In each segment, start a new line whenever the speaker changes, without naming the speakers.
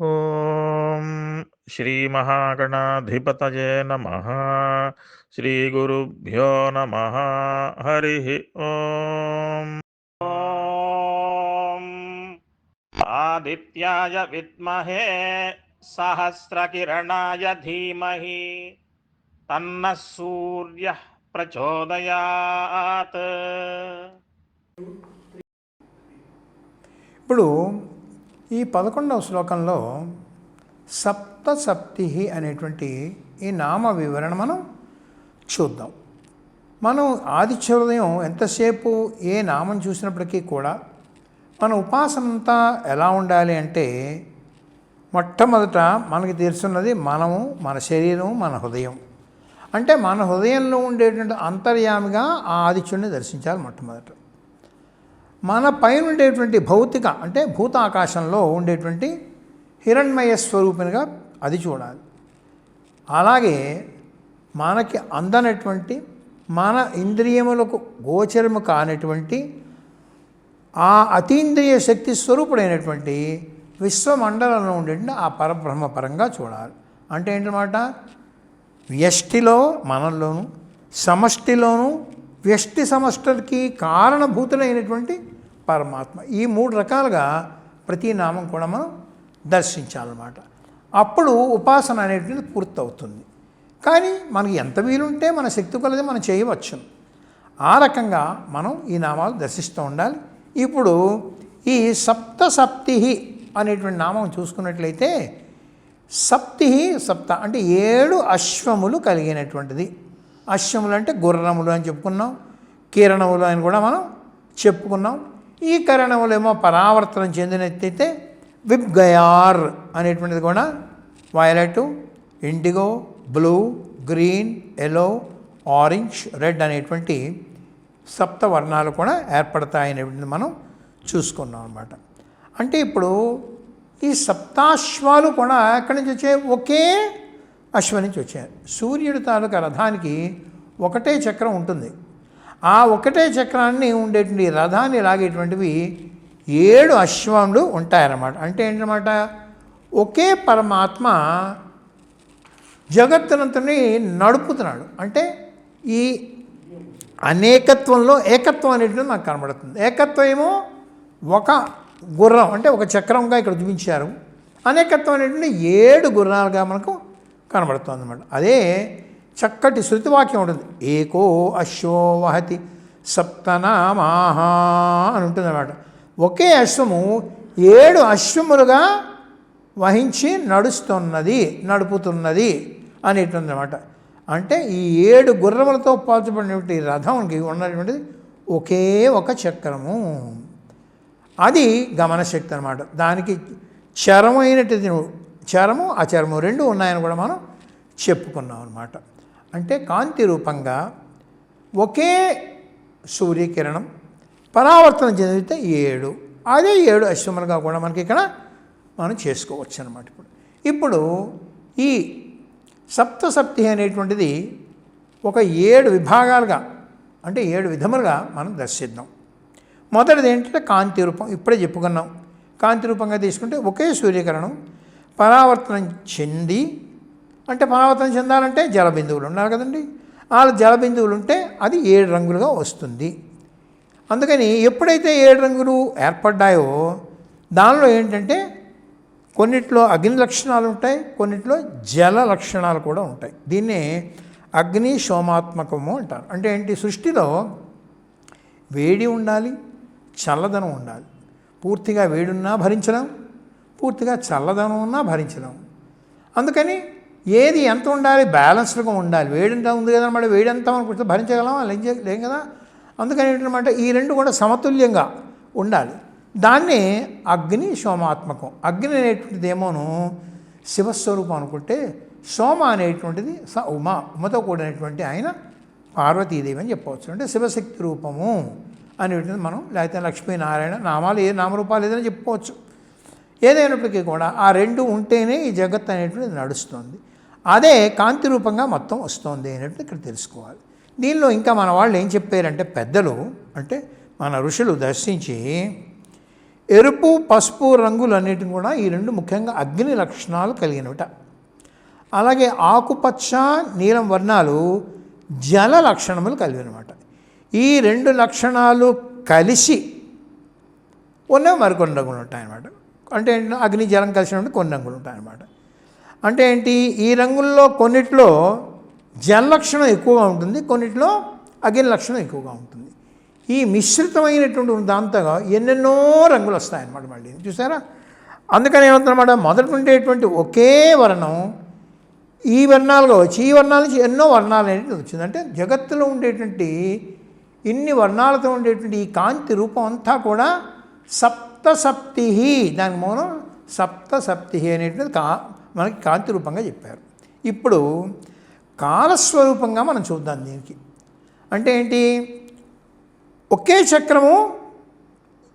ఓం శ్రీ మహాగణాధిపతయే నమ. శ్రీ గురుభ్యో నమ. హరి ఓం. ఓం ఆదిత్యాయ విద్మహే సహస్రకిరణాయ ధీమహి. తన్న సూర్య ప్రచోదయాత్.
ఇప్పుడు ఈ పదకొండవ శ్లోకంలో సప్త సప్తి అనేటువంటి ఈ నామ వివరణ మనం చూద్దాం. మనం ఆదిత్యోదయం ఎంతసేపు ఏ నామం చూసినప్పటికీ కూడా మన ఉపాసన అంతా ఎలా ఉండాలి అంటే మొట్టమొదట మనకి తెలుసున్నది మనము మన శరీరం మన హృదయం. అంటే మన హృదయంలో ఉండేటువంటి అంతర్యామిగా ఆ ఆదిత్యుడిని దర్శించాలి మొట్టమొదట. మన పైన ఉండేటువంటి భౌతిక అంటే భూతాకాశంలో ఉండేటువంటి హిరణ్మయ స్వరూపినిగా అది చూడాలి. అలాగే మనకి అందనటువంటి మన ఇంద్రియములకు గోచరము కానటువంటి ఆ అతీంద్రియ శక్తి స్వరూపుడైనటువంటి విశ్వమండలంలో ఉండేటువంటి ఆ పరబ్రహ్మ పరంగా చూడాలి. అంటే ఏంటన్నమాట? వ్యష్టిలో మనల్లోనూ సమష్టిలోనూ వ్యష్టి సమష్టికి కారణభూతులైనటువంటి పరమాత్మ. ఈ మూడు రకాలుగా ప్రతి నామం కూడా మనం దర్శించాలన్నమాట. అప్పుడు ఉపాసన అనేటువంటిది పూర్తవుతుంది. కానీ మనకి ఎంత వీలుంటే మన శక్తి కొలది మనం చేయవచ్చు. ఆ రకంగా మనం ఈ నామాలు దర్శిస్తూ ఉండాలి. ఇప్పుడు ఈ సప్త సప్తి అనేటువంటి నామం చూసుకున్నట్లయితే సప్తి సప్త అంటే ఏడు అశ్వములు కలిగినటువంటిది. అశ్వములు అంటే గుర్రములు అని చెప్పుకున్నాం. కిరణములు అని కూడా మనం చెప్పుకున్నాం. ఈ కరణములేమో పరావర్తనం చెందినట్టయితే విబ్గయార్ అనేటువంటిది కూడా violet indigo blue green yellow orange red అనేటువంటి సప్త వర్ణాలు కూడా ఏర్పడతాయనేటువంటిది మనం చూసుకున్నాం అనమాట అంటే ఇప్పుడు ఈ సప్తాశ్వాలు కూడా ఎక్కడి నుంచి వచ్చాయి? ఒకే అశ్వ నుంచి వచ్చాయి. సూర్యుడి తాలూకా రథానికి ఒకటే చక్రం ఉంటుంది. ఆ ఒకటే చక్రాన్ని ఉండేటువంటి రథాన్ని లాగేటువంటివి ఏడు అశ్వములు ఉంటాయన్నమాట. అంటే ఏంటన్నమాట? ఒకే పరమాత్మ జగత్తునంతని నడుపుతున్నాడు. అంటే ఈ అనేకత్వంలో ఏకత్వం అనేటువంటిది నాకు కనబడుతుంది. ఏకత్వం ఏమో ఒక గుర్రం అంటే ఒక చక్రంగా ఇక్కడ చూపించారు. అనేకత్వం అనేటువంటి ఏడు గుర్రాలుగా మనకు కనబడుతుంది అన్నమాట అదే చక్కటి శృతివాక్యం ఉంటుంది. ఏకో అశ్వో వహతి సప్తనామాహా అని ఉంటుంది అనమాట ఒకే అశ్వము ఏడు అశ్వములుగా వహించి నడుస్తున్నది నడుపుతున్నది అనేటువంటి అంటే ఈ ఏడు గుర్రములతో పోల్చబడినటువంటి రథంకి ఉన్నటువంటిది ఒకే ఒక చక్రము. అది గమనశక్తి అనమాట దానికి చరమైనటువంటి చరము అచరము రెండు ఉన్నాయని కూడా మనం చెప్పుకున్నాం అనమాట అంటే కాంతి రూపంగా ఒకే సూర్యకిరణం పరావర్తనం చెందితే ఏడు. అదే ఏడు అశ్వములుగా కూడా మనకి ఇక్కడ మనం చేసుకోవచ్చు అనమాట ఇప్పుడు. ఇప్పుడు ఈ సప్తసప్తి అనేటువంటిది ఒక ఏడు విభాగాలుగా అంటే ఏడు విధములుగా మనం దర్శిద్దాం. మొదటిది ఏంటంటే కాంతి రూపం ఇప్పుడే చెప్పుకున్నాం. కాంతి రూపంగా తీసుకుంటే ఒకే సూర్యకిరణం పరావర్తనం చెంది అంటే పరావర్తనం చెందాలంటే జలబిందువులు ఉన్నారు కదండి. ఆ జలబిందువులు ఉంటే అది ఏడు రంగులుగా వస్తుంది. అందుకని ఎప్పుడైతే ఏడు రంగులు ఏర్పడ్డాయో దానిలో ఏంటంటే కొన్నిట్లో అగ్ని లక్షణాలు ఉంటాయి కొన్నిట్లో జల లక్షణాలు కూడా ఉంటాయి. దీన్నే అగ్ని సోమాత్మకము అంటారు. అంటే ఏంటి? సృష్టిలో వేడి ఉండాలి చల్లదనం ఉండాలి. పూర్తిగా వేడున్నా భరించడం పూర్తిగా చల్లదనం ఉన్నా భరించడం అందుకని ఏది ఎంత ఉండాలి? బ్యాలెన్స్డ్గా ఉండాలి. వేడింత ఉంది కదా మరి వేడంతా మనం కొంచెం భరించగలమా? లేం లేం కదా? అందుకని ఏంటంటే ఈ రెండు కూడా సమతుల్యంగా ఉండాలి. దాన్ని అగ్ని సోమాత్మకం. అగ్ని అనేటువంటిది ఏమోను శివస్వరూపం అనుకుంటే సోమ అనేటువంటిది స ఉమ ఉమతో కూడినటువంటి ఆయన పార్వతీదేవి అని చెప్పవచ్చు. అంటే శివశక్తి రూపము అనేటువంటిది మనం లేకపోతే లక్ష్మీనారాయణ నామాలు ఏ నామరూపాలు ఏదైనా చెప్పుకోవచ్చు. ఏదైనప్పటికీ కూడా ఆ రెండు ఉంటేనే ఈ జగత్ అనేటువంటిది నడుస్తుంది. అదే కాంతి రూపంగా మొత్తం వస్తుంది అనేటువంటి ఇక్కడ తెలుసుకోవాలి. దీనిలో ఇంకా మన వాళ్ళు ఏం చెప్పారంటే పెద్దలు అంటే మన ఋషులు దర్శించి ఎరుపు పసుపు రంగులు అన్నిటిని కూడా ఈ రెండు ముఖ్యంగా అగ్ని లక్షణాలు కలిగినవిట. అలాగే ఆకుపచ్చ నీలం వర్ణాలు జల లక్షణములు కలిగినమాట. ఈ రెండు లక్షణాలు కలిసి ఉన్న మరికొన్ని రంగులు ఉంటాయన్నమాట. అంటే అగ్ని జలం కలిసినప్పుడు కొన్ని రంగులు ఉంటాయన్నమాట. అంటే ఏంటి? ఈ రంగుల్లో కొన్నిట్లో జల లక్షణం ఎక్కువగా ఉంటుంది కొన్నిట్లో అగ్ని లక్షణం ఎక్కువగా ఉంటుంది. ఈ మిశ్రితమైనటువంటి దాంతో ఎన్నెన్నో రంగులు వస్తాయన్నమాట మళ్ళీ. చూసారా? అందుకని ఏమవుతుందన్నమాట మొదట ఉండేటువంటి ఒకే వర్ణం ఈ వర్ణాలుగా వచ్చి ఈ వర్ణాల నుంచి ఎన్నో వర్ణాలు అనేది వచ్చింది. అంటే జగత్తులో ఉండేటువంటి ఇన్ని వర్ణాలతో ఉండేటువంటి ఈ కాంతి రూపం అంతా కూడా సప్తసప్తి దానికి మౌనం సప్తసప్తి అనేటువంటిది కా మనకి కాంతి రూపంగా చెప్పారు. ఇప్పుడు కాలస్వరూపంగా మనం చూద్దాం దీనికి. అంటే ఏంటి? ఒకే చక్రము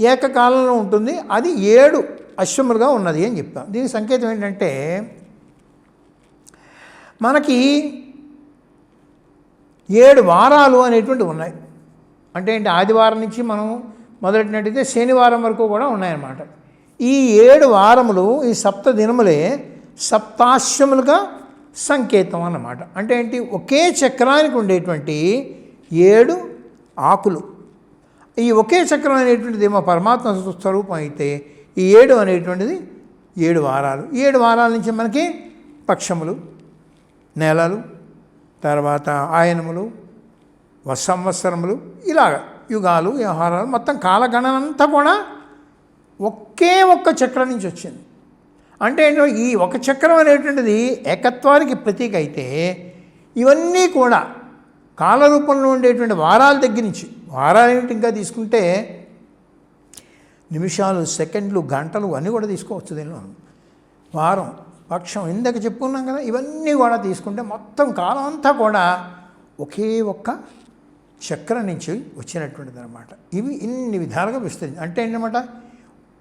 ఏకకాలంలో ఉంటుంది. అది ఏడు అశ్వములుగా ఉన్నది అని చెప్పాం దీనికి సంకేతం ఏంటంటే మనకి ఏడు వారాలు అనేటువంటివి ఉన్నాయి. అంటే ఏంటి? ఆదివారం నుంచి మనం మొదలెట్టినట్టయితే శనివారం వరకు కూడా ఉన్నాయన్నమాట. ఈ ఏడు వారములు ఈ సప్త దినములే సప్తాశ్వములుగా సంకేతం అన్నమాట. అంటే ఏంటి? ఒకే చక్రానికి ఉండేటువంటి ఏడు ఆకులు. ఈ ఒకే చక్రం అనేటువంటిది ఏమో పరమాత్మ స్వరూపం అయితే ఈ ఏడు అనేటువంటిది ఏడు వారాలు. ఏడు వారాల నుంచి మనకి పక్షములు నెలలు తర్వాత ఆయనములు సంవత్సరములు ఇలాగ యుగాలు వ్యవహారాలు మొత్తం కాలగణన అంతా కూడా ఒకే ఒక్క చక్రం నుంచి వచ్చింది. అంటే ఏంటో ఈ ఒక చక్రం అనేటువంటిది ఏకత్వానికి ప్రతీక అయితే ఇవన్నీ కూడా కాలరూపంలో ఉండేటువంటి వారాల దగ్గర నుంచి వారాలు ఏమిటి ఇంకా తీసుకుంటే నిమిషాలు సెకండ్లు గంటలు అన్నీ కూడా తీసుకోవచ్చు దీనిలో. వారం పక్షం ఇందాక చెప్పుకున్నాం కదా ఇవన్నీ కూడా తీసుకుంటే మొత్తం కాలం అంతా కూడా ఒకే ఒక్క చక్రం నుంచి వచ్చినటువంటిది అనమాట ఇవి ఇన్ని విధాలుగా విస్తరించి అంటే ఏంటన్నమాట?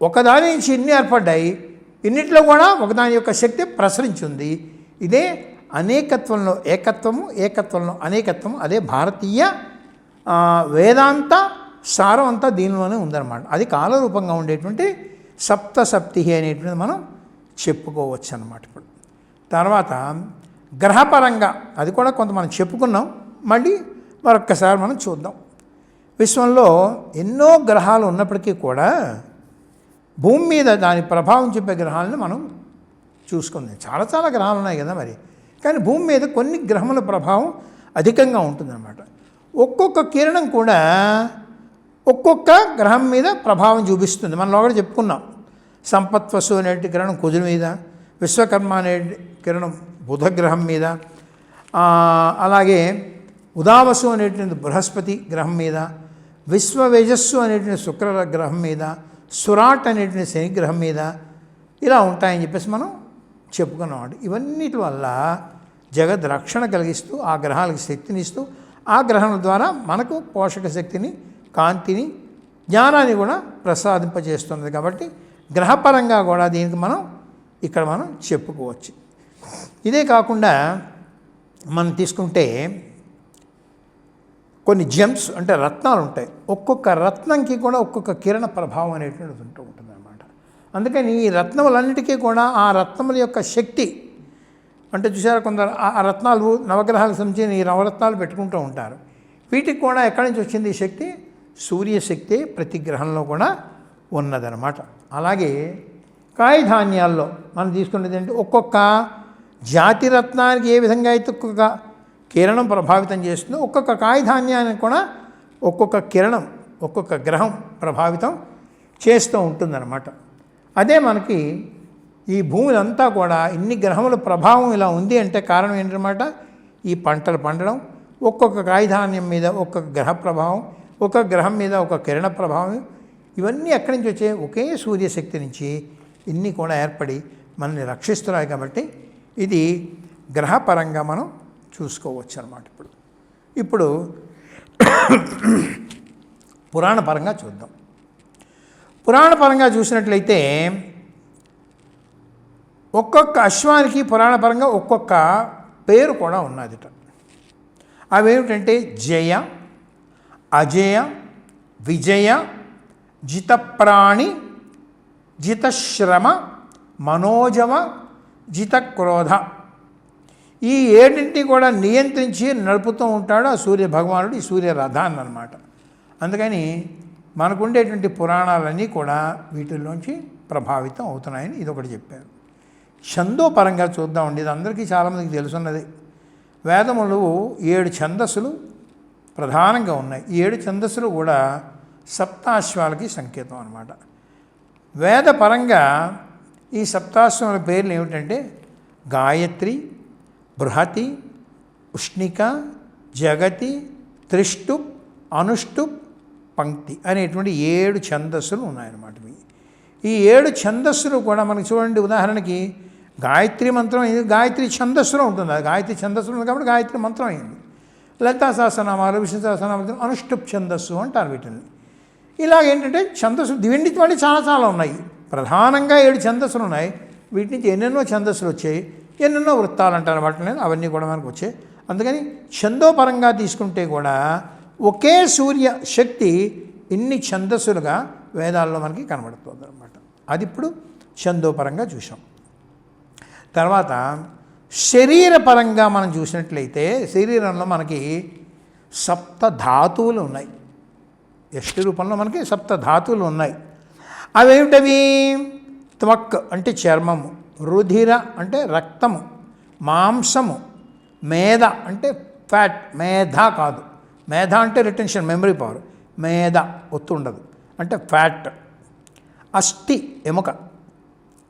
ఒకదాని నుంచి ఇన్ని ఏర్పడ్డాయి ఇన్నిట్లో కూడా ఒకదాని యొక్క శక్తి ప్రసరించింది. ఇదే అనేకత్వంలో ఏకత్వము ఏకత్వంలో అనేకత్వం అదే భారతీయ వేదాంత సారం అంతా దీనిలోనే ఉందన్నమాట. అది కాలరూపంగా ఉండేటువంటి సప్తసప్తి అనేటువంటిది మనం చెప్పుకోవచ్చు అన్నమాట ఇప్పుడు. తర్వాత గ్రహపరంగా అది కూడా కొంత మనం చెప్పుకున్నాం. మళ్ళీ మరొక్కసారి మనం చూద్దాం. విశ్వంలో ఎన్నో గ్రహాలు ఉన్నప్పటికీ కూడా భూమి మీద దాని ప్రభావం చెప్పే గ్రహాలను మనం చూసుకుందాం. చాలా చాలా గ్రహాలు ఉన్నాయి కదా మరి. కానీ భూమి మీద కొన్ని గ్రహముల ప్రభావం అధికంగా ఉంటుందన్నమాట. ఒక్కొక్క కిరణం కూడా ఒక్కొక్క గ్రహం మీద ప్రభావం చూపిస్తుంది. మనం ఒకటి చెప్పుకున్నాం. సంపత్వసు అనేటి కిరణం కుజుని మీద విశ్వకర్మ అనే కిరణం బుధ గ్రహం మీద అలాగే ఉదావసు అనేటువంటి బృహస్పతి గ్రహం మీద విశ్వవేజస్సు అనేటువంటి శుక్ర గ్రహం మీద సురాట్ అనేటువంటి శనిగ్రహం మీద ఇలా ఉంటాయని చెప్పేసి మనం చెప్పుకున్నామండి. ఇవన్నిటి వల్ల జగద్ రక్షణ కలిగిస్తూ ఆ గ్రహాలకు శక్తినిస్తూ ఆ గ్రహణం ద్వారా మనకు పోషక శక్తిని కాంతిని జ్ఞానాన్ని కూడా ప్రసాదింపజేస్తున్నది కాబట్టి గ్రహపరంగా కూడా దీనికి మనం ఇక్కడ మనం చెప్పుకోవచ్చు. ఇదే కాకుండా మనం తీసుకుంటే కొన్ని జెమ్స్ అంటే రత్నాలు ఉంటాయి. ఒక్కొక్క రత్నంకి కూడా ఒక్కొక్క కిరణ ప్రభావం అనేటువంటిది ఉంటూ ఉంటుంది అనమాట అందుకని ఈ రత్నములన్నిటికీ కూడా ఆ రత్నముల యొక్క శక్తి అంటే చూసారా కొందరు ఆ రత్నాలు నవగ్రహాలకు సంబంధించిన ఈ నవరత్నాలు పెట్టుకుంటూ ఉంటారు. వీటికి కూడా ఎక్కడి నుంచి వచ్చింది ఈ శక్తి? సూర్యశక్తి ప్రతి గ్రహంలో కూడా ఉన్నదనమాట అలాగే కాయధాన్యాల్లో మనం తీసుకున్నది ఏంటి? ఒక్కొక్క జాతి రత్నానికి ఏ విధంగా అయితే ఒక్కొక్క కిరణం ప్రభావితం చేస్తుంది ఒక్కొక్క కాయధాన్యానికి కూడా ఒక్కొక్క కిరణం ఒక్కొక్క గ్రహం ప్రభావితం చేస్తూ ఉంటుందన్నమాట. అదే మనకి ఈ భూమిలంతా కూడా ఇన్ని గ్రహముల ప్రభావం ఇలా ఉంది అంటే కారణం ఏంటన్నమాట? ఈ పంటలు పండడం ఒక్కొక్క కాయధాన్యం మీద ఒక్కొక్క గ్రహ ప్రభావం ఒక గ్రహం మీద ఒక కిరణ ప్రభావం ఇవన్నీ ఎక్కడి నుంచి వచ్చాయి? ఒకే సూర్యశక్తి నుంచి ఇన్ని కూడా ఏర్పడి మనల్ని రక్షిస్తున్నాయి కాబట్టి ఇది గ్రహపరంగా మనం చూసుకోవచ్చు అనమాట ఇప్పుడు ఇప్పుడు పురాణపరంగా చూద్దాం. పురాణపరంగా చూసినట్లయితే ఒక్కొక్క అశ్వానికి పురాణపరంగా ఒక్కొక్క పేరు కూడా ఉన్నదిట. అవేమిటంటే జయ అజయ విజయ జితప్రాణి జితశ్రమ మనోజవ జితక్రోధ. ఈ ఏడింటిని కూడా నియంత్రించి నడుపుతూ ఉంటాడు ఆ సూర్య భగవానుడు ఈ సూర్య రథాన్ని అనమాట అందుకని మనకుండేటువంటి పురాణాలన్నీ కూడా వీటిల్లోంచి ప్రభావితం అవుతున్నాయని ఇది ఒకటి చెప్పారు. ఛందోపరంగా చూద్దామండి ఇది అందరికీ చాలామందికి తెలుసున్నది. వేదములు ఏడు ఛందస్సులు ప్రధానంగా ఉన్నాయి. ఈ ఏడు ఛందస్సులు కూడా సప్తాశ్వాలకి సంకేతం అనమాట వేదపరంగా ఈ సప్తాశ్వాల పేర్లు ఏమిటంటే గాయత్రి బృహతి ఉష్ణిక జగతి త్రిష్టుప్ అనుష్టుప్ పంక్తి అనేటువంటి ఏడు ఛందస్సులు ఉన్నాయన్నమాట మీ. ఈ ఏడు ఛందస్సులు కూడా మనకి చూడండి ఉదాహరణకి గాయత్రి మంత్రం అయింది. గాయత్రి ఛందస్సులో ఉంటుంది. అది గాయత్రి ఛందస్సులో ఉంది కాబట్టి గాయత్రి మంత్రం అయింది. లలితా సహస్రనామాలు విష్ణు సహస్రనామాలు అనుష్టుప్ ఛందస్సు అంటారు వీటిని. ఇలా ఏంటంటే ఛందస్సు దివిండికి చాలా చాలా ఉన్నాయి. ప్రధానంగా ఏడు ఛందస్సులు ఉన్నాయి. వీటి నుంచి ఎన్నెన్నో ఛందస్సులు వచ్చాయి. ఎన్నెన్నో వృత్తాలు అంటారు వాటిని అవన్నీ కూడా మనకు వచ్చాయి. అందుకని ఛందోపరంగా తీసుకుంటే కూడా ఒకే సూర్య శక్తి ఇన్ని ఛందస్సులుగా వేదాల్లో మనకి కనబడుతుంది అనమాట అది ఇప్పుడు ఛందోపరంగా చూసాం తర్వాత శరీరపరంగా మనం చూసినట్లయితే శరీరంలో మనకి సప్త ధాతువులు ఉన్నాయి. ఎష్టి రూపంలో మనకి సప్త ధాతువులు ఉన్నాయి. అవేమిటవి? త్వక్ అంటే చర్మము. రుధిర అంటే రక్తము మాంసము మేధ అంటే ఫ్యాట్ మేధ కాదు. మేధ అంటే రిటెన్షన్ మెమరీ పవర్. మేధ ఒత్తు ఉండదు అంటే ఫ్యాట్. అస్థి ఎముక.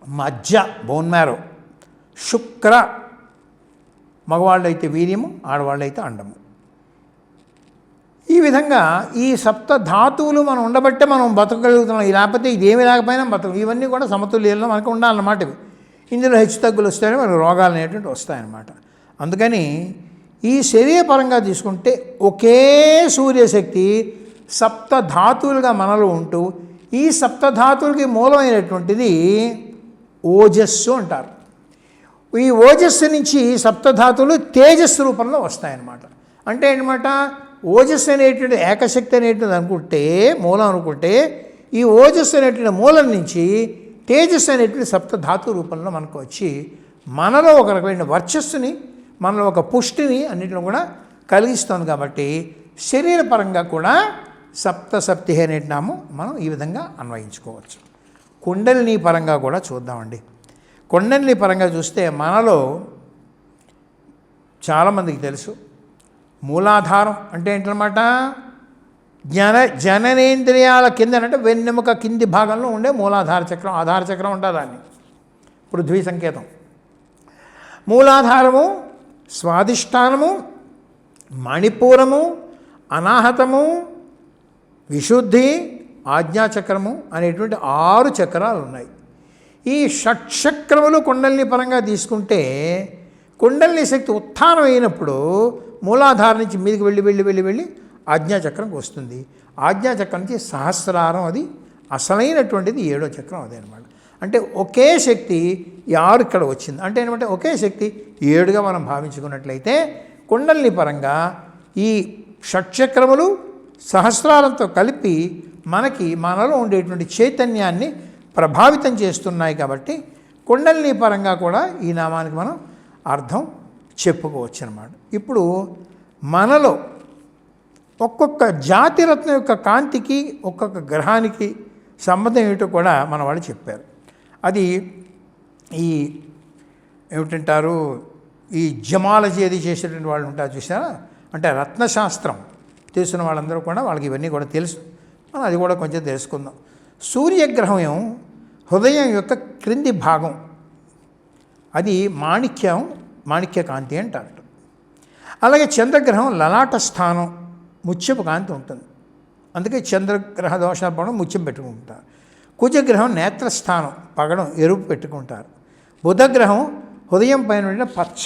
మజ్జ బోన్ మ్యారో. శుక్ర మగవాళ్ళైతే వీర్యము ఆడవాళ్ళైతే అండము. ఈ విధంగా ఈ సప్త ధాతువులు మనం ఉండబట్టే మనం బతకగలుగుతున్నాం. లేకపోతే ఇదేమి లేకపోయినా బతకం ఇవన్నీ కూడా సమతుల్యంలో మనకు ఉండాలన్నమాట ఇవి. ఇందులో హెచ్చు తగ్గులు వస్తేనే మనకు రోగాలు అనేటువంటి వస్తాయన్నమాట. అందుకని ఈ శరీరపరంగా తీసుకుంటే ఒకే సూర్యశక్తి సప్త ధాతువులుగా మనలో ఉంటూ ఈ సప్త ధాతువులకి మూలమైనటువంటిది ఓజస్సు అంటారు. ఈ ఓజస్సు నుంచి సప్తధాతువులు తేజస్సు రూపంలో వస్తాయన్నమాట. అంటే ఏంటమాట ఓజస్సు అనేటువంటి ఏకశక్తి అనేటువంటిది అనుకుంటే మూలం అనుకుంటే ఈ ఓజస్సు అనేటువంటి మూలం నుంచి తేజస్సు అనేటువంటి సప్తధాతు రూపంలో మనకు వచ్చి మనలో ఒక రకమైన వర్చస్సుని మనలో ఒక పుష్టిని అన్నిటిని కూడా కలిగిస్తుంది కాబట్టి శరీరపరంగా కూడా సప్త సప్తి అనేటి నాము మనం ఈ విధంగా అన్వయించుకోవచ్చు. కుండలిని పరంగా కూడా చూద్దామండి. కుండలిని పరంగా చూస్తే మనలో చాలామందికి తెలుసు. మూలాధారం అంటే ఏంటన్నమాట? జన జననేంద్రియాల కింద అంటే వెన్నెముక కింది భాగంలో ఉండే మూలాధార చక్రం ఆధార చక్రం ఉంటుంది దాన్ని. పృథ్వీ సంకేతం. మూలాధారము స్వాదిష్టానము మణిపూరము అనాహతము విశుద్ధి ఆజ్ఞాచక్రము అనేటువంటి ఆరు చక్రాలు ఉన్నాయి. ఈ షట్చక్రములు కుండలిని పరంగా తీసుకుంటే కుండలిని శక్తి ఉత్థానం అయినప్పుడు మూలాధార నుంచి మీదకి వెళ్ళి వెళ్ళి వెళ్ళి వెళ్ళి ఆజ్ఞాచక్రంకి వస్తుంది. ఆజ్ఞాచక్రం నుంచి సహస్రారం అది అసలైనటువంటిది ఏడో చక్రం అదే అనమాట అంటే ఒకే శక్తి ఈ ఆరు ఇక్కడ వచ్చింది. అంటే ఏంటంటే ఒకే శక్తి ఏడుగా మనం భావించుకున్నట్లయితే కుండలిని పరంగా ఈ షట్చక్రములు సహస్రారంతో కలిపి మనకి మనలో ఉండేటువంటి చైతన్యాన్ని ప్రభావితం చేస్తున్నాయి కాబట్టి కుండలిని పరంగా కూడా ఈ నామానికి మనం అర్థం చెప్పుకోవచ్చు అనమాట ఇప్పుడు మనలో ఒక్కొక్క జాతిరత్నం యొక్క కాంతికి ఒక్కొక్క గ్రహానికి సంబంధం ఏమిటో కూడా మన వాళ్ళు చెప్పారు. అది ఈ ఏమిటంటారు? ఈ జమాలజీ అది చేసేటువంటి వాళ్ళు ఉంటారు చూసారా? అంటే రత్నశాస్త్రం తెలిసిన వాళ్ళందరూ కూడా వాళ్ళకి ఇవన్నీ కూడా తెలుసు. మనం అది కూడా కొంచెం తెలుసుకుందాం. సూర్యగ్రహం హృదయం యొక్క క్రింది భాగం. అది మాణిక్యం మాణిక్య కాంతి అంటారు అలాగే చంద్రగ్రహం లలాట స్థానం ముత్యపు కాంతి ఉంటుంది. అందుకే చంద్రగ్రహ దోషాలు పడడం ముత్యం పెట్టుకుంటారు. కుజగ్రహం నేత్రస్థానం పగడం ఎరుపు పెట్టుకుంటారు. బుధగ్రహం హృదయం పైన ఉండిన పచ్చ.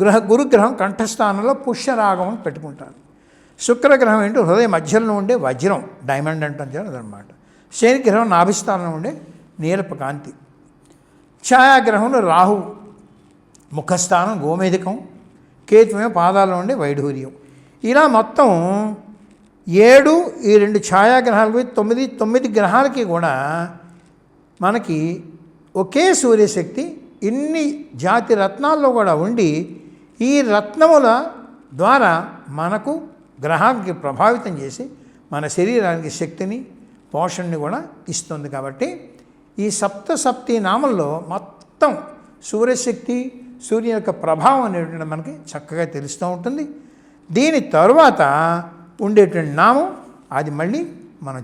గ్రహ గురుగ్రహం కంఠస్థానంలో పుష్యరాగం అని పెట్టుకుంటారు. శుక్రగ్రహం ఏంటో హృదయ మధ్యలో ఉండే వజ్రం డైమండ్ అంటాం అనమాట శనిగ్రహం నాభిస్థానంలో ఉండే నీలపు కాంతి. ఛాయాగ్రహంలో రాహు ముఖస్థానం గోమేధికం కేతుమే పాదాల్లో ఉండే వైఢూర్యం. ఇలా మొత్తం ఏడు ఈ రెండు ఛాయాగ్రహాలకు తొమ్మిది తొమ్మిది గ్రహాలకి కూడా మనకి ఒకే సూర్యశక్తి ఇన్ని జాతి రత్నాల్లో కూడా ఉండి ఈ రత్నముల ద్వారా మనకు గ్రహానికి ప్రభావితం చేసి మన శరీరానికి శక్తిని పోషణని కూడా ఇస్తుంది కాబట్టి ఈ సప్త సప్తి నామంలో మొత్తం సూర్యశక్తి సూర్యుని యొక్క ప్రభావం అనేటువంటి మనకి చక్కగా తెలుస్తూ ఉంటుంది. దీని తరువాత ఉండేటువంటి నామం అది మళ్ళీ మనం